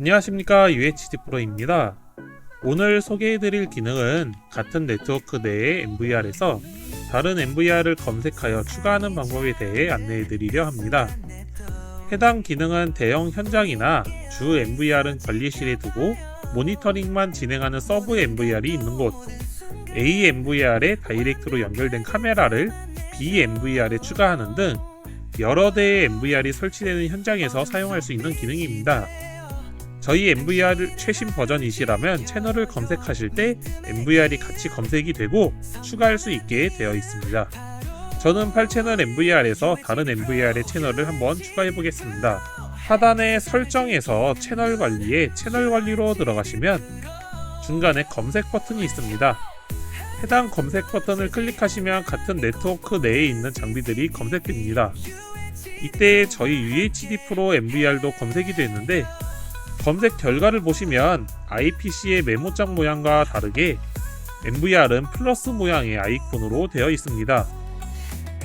안녕하십니까 UHD 프로입니다. 오늘 소개해드릴 기능은 같은 네트워크 내의 MVR에서 다른 MVR을 검색하여 추가하는 방법에 대해 안내해드리려 합니다. 해당 기능은 대형 현장이나 주 MVR은 관리실에 두고 모니터링만 진행하는 서브 MVR이 있는 곳, A MVR에 다이렉트로 연결된 카메라를 B MVR에 추가하는 등 여러 대의 MVR이 설치되는 현장에서 사용할 수 있는 기능입니다. 저희 MVR 최신 버전이시라면 채널을 검색하실 때 MVR이 같이 검색이 되고 추가할 수 있게 되어 있습니다. 저는 8채널 MVR에서 다른 MVR의 채널을 한번 추가해 보겠습니다. 하단의 설정에서 채널 관리에 채널 관리로 들어가시면 중간에 검색 버튼이 있습니다. 해당 검색 버튼을 클릭하시면 같은 네트워크 내에 있는 장비들이 검색됩니다. 이때 저희 UHD 프로 MVR도 검색이 되는데 검색 결과를 보시면 IPC의 메모장 모양과 다르게 MVR은 플러스 모양의 아이콘으로 되어 있습니다.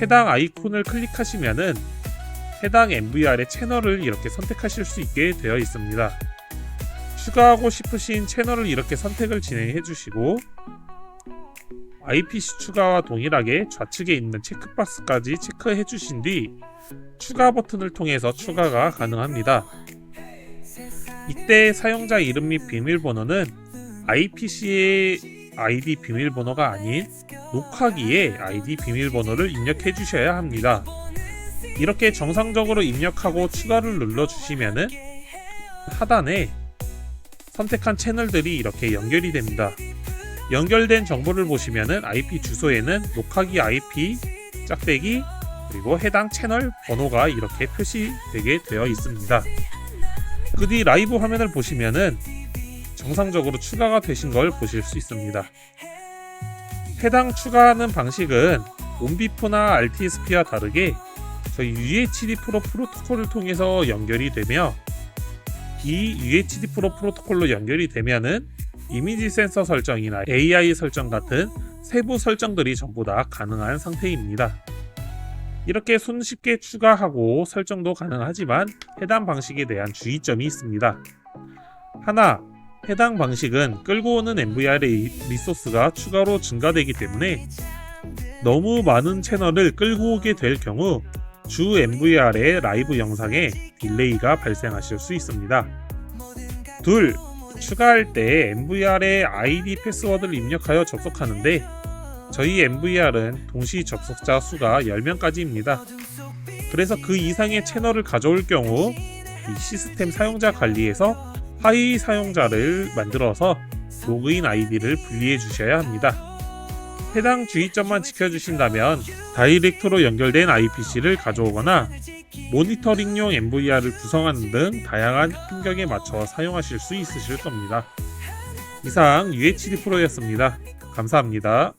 해당 아이콘을 클릭하시면은 해당 MVR의 채널을 이렇게 선택하실 수 있게 되어 있습니다. 추가하고 싶으신 채널을 이렇게 선택을 진행해 주시고 IPC 추가와 동일하게 좌측에 있는 체크박스까지 체크해 주신 뒤 추가 버튼을 통해서 추가가 가능합니다. 이때 사용자 이름 및 비밀번호는 IPC의 ID 비밀번호가 아닌 녹화기의 ID 비밀번호를 입력해 주셔야 합니다. 이렇게 정상적으로 입력하고 추가를 눌러 주시면은 하단에 선택한 채널들이 이렇게 연결이 됩니다. 연결된 정보를 보시면은 IP 주소에는 녹화기 IP 짝대기 그리고 해당 채널 번호가 이렇게 표시되게 되어 있습니다. 그 뒤 라이브 화면을 보시면은 정상적으로 추가가 되신 걸 보실 수 있습니다. 해당 추가하는 방식은 온비프나 RTSP와 다르게 저희 UHD 프로 프로토콜을 통해서 연결이 되며 이 UHD 프로 프로토콜로 연결이 되면은 이미지 센서 설정이나 AI 설정 같은 세부 설정들이 전부 다 가능한 상태입니다. 이렇게 손쉽게 추가하고 설정도 가능하지만 해당 방식에 대한 주의점이 있습니다. 하나, 해당 방식은 끌고 오는 MVR의 리소스가 추가로 증가되기 때문에 너무 많은 채널을 끌고 오게 될 경우 주 MVR의 라이브 영상에 딜레이가 발생하실 수 있습니다. 둘, 추가할 때 MVR의 ID 패스워드를 입력하여 접속하는데 저희 MVR은 동시 접속자 수가 10명까지입니다. 그래서 그 이상의 채널을 가져올 경우 이 시스템 사용자 관리에서 하위 사용자를 만들어서 로그인 아이디를 분리해 주셔야 합니다. 해당 주의점만 지켜주신다면 다이렉트로 연결된 IPC를 가져오거나 모니터링용 MVR을 구성하는 등 다양한 환경에 맞춰 사용하실 수 있으실 겁니다. 이상 UHD 프로였습니다. 감사합니다.